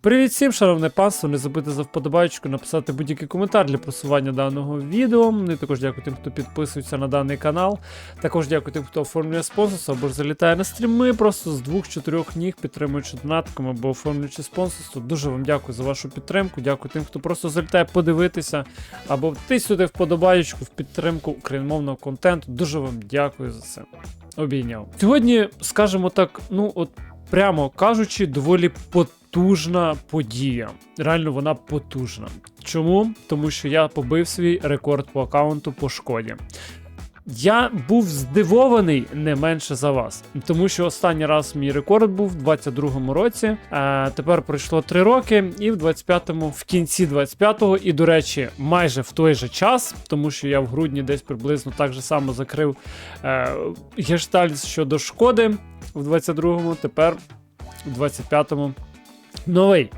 Привіт всім, шановне панство, не забудьте за вподобайку написати будь-який коментар для просування даного відео. Ну і також дякую тим, хто підписується на даний канал. Також дякую тим, хто оформлює спонсорство або ж залітає на стріми просто з двох-чотирьох ніг, підтримуючи донатком або оформлюючи спонсорство. Дуже вам дякую за вашу підтримку. Дякую тим, хто просто залітає подивитися або тиснути вподобаєчку в підтримку україномовного контенту. Дуже вам дякую за це. Обійняв. Сьогодні, скажімо так, ну от прямо кажучи, доволі потужна подія. Реально вона потужна. Чому? Тому що я побив свій рекорд по аккаунту по шкоді. Я був здивований не менше за вас, тому що останній раз мій рекорд був в 22-му році. А тепер пройшло 3 роки, і в 25-му, в кінці 25-го, і до речі, майже в той же час, тому що я в грудні десь приблизно так же само закрив е, гештальт щодо шкоди в 22-му, тепер в 25-му новий.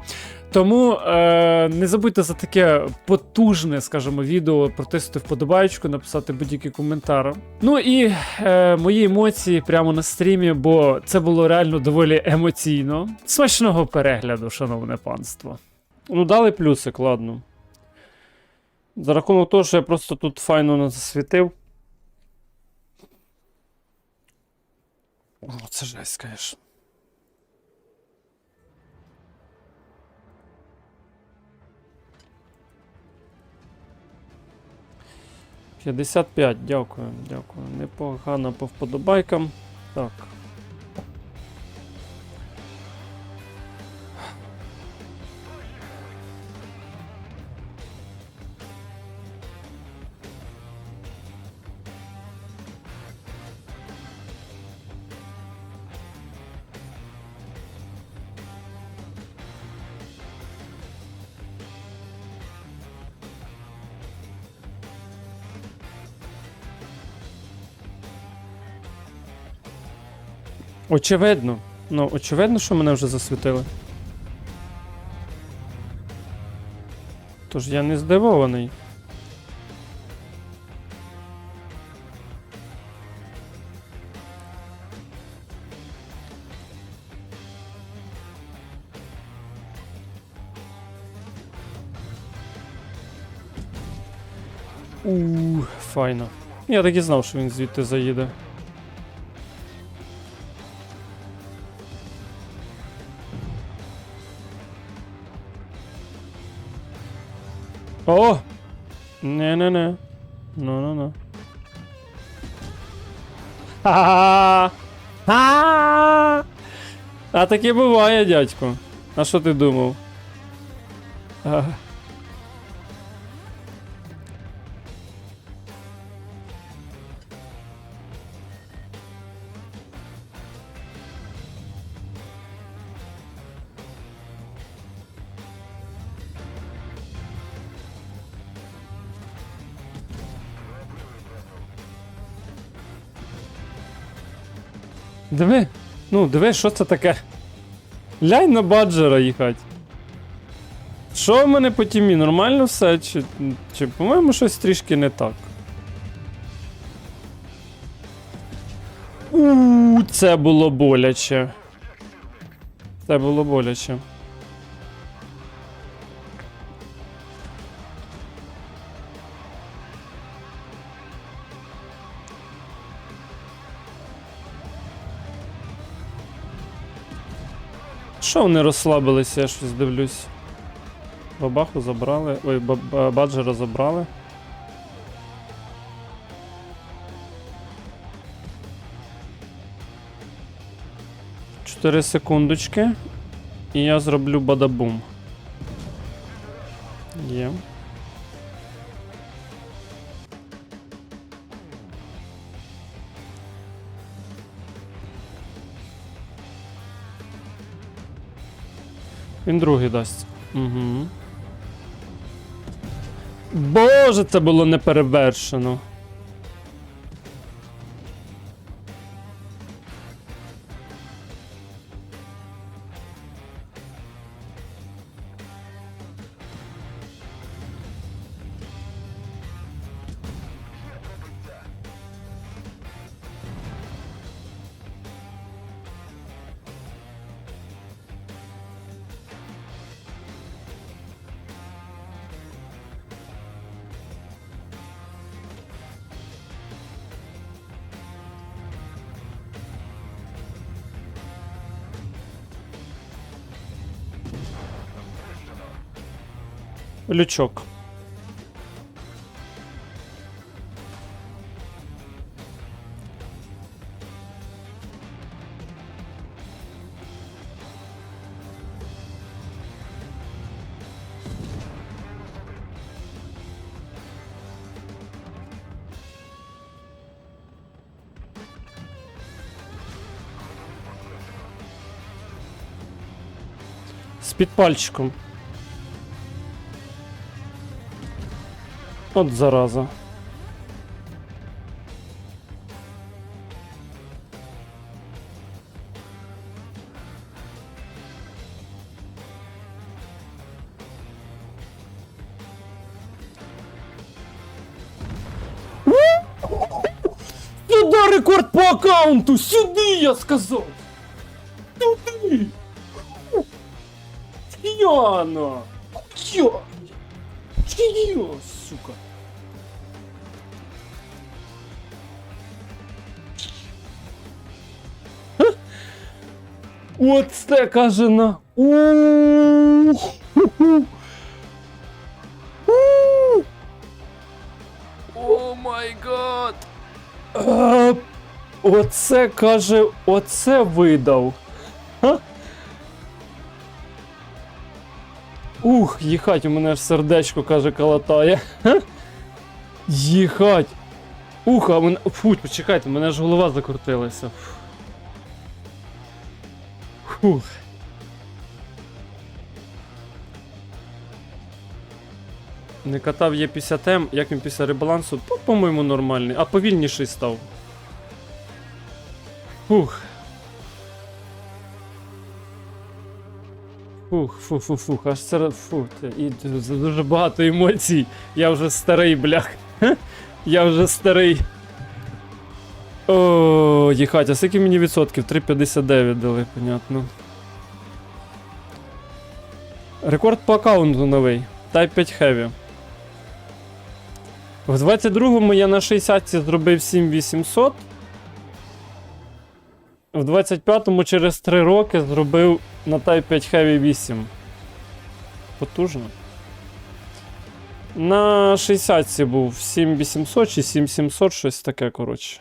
Тому е, не забудьте за таке потужне, скажімо, відео протиснути вподобайку, написати будь-який коментар. Ну і е, мої емоції прямо на стрімі, бо це було реально доволі емоційно. Смачного перегляду, шановне панство. Ну, дали плюсик, ладно. За рахунок того, що я просто тут файно не засвітив. О, це жесть, звісно. П'ятдесят п'ять, дякую, дякую. Непогано по вподобайкам. Так. Очевидно. Ну, очевидно, що мене вже засвітили. Тож я не здивований. Ууу, файно. Я так і знав, що він звідти заїде. О! Не-не-не. Ну-ну-ну. Ха-ха-ха! Ха! А таке буває, дядько. А що ти думав? А. Диви. Ну, диви, що це таке? Лянь на баджера їхать. Що в мене по тімі? Нормально все? Чи, чи по-моєму, щось трішки не так? У, це було боляче. Це було боляче. Що вони розслабилися, я щось дивлюсь. Бабаху забрали. Ой, ба- ба- баджера забрали. Чотири секундочки. І я зроблю бадабум. Є. Він другий дасть. Угу. Боже, це було неперевершено. Лючок. З підпальчиком. От зараза. Сюди рекорд по аккаунту! Сюди, я сказав! Сюди! Яна! Я! Я, сука! Ха? От це каже на. Ух! Ху-ху. Ух! О май гад! Е, Оце каже, оце видав. Ха? Ух, їхать, у мене аж сердечко каже калатає. Їхать. Ух, а мене. Фу, почекайте, мене ж голова закрутилася. Фух. Не катав є 50М, як він після ребалансу, по-моєму, нормальний, а повільніший став. Фух. Фух, фу, фу, фух, аж це фу, це- і дуже багато емоцій. Я вже старий, блях. Я вже старий. О, їхать, а скільки мені відсотків? 3,59 дали, понятно. Рекорд по аккаунту новий. Type 5 Heavy. В 22-му я на 60 зробив 7800. В 25-му через 3 роки зробив на Type 5 Heavy 8. Потужно. На 60 був 7800 чи 7700, щось таке, коротше.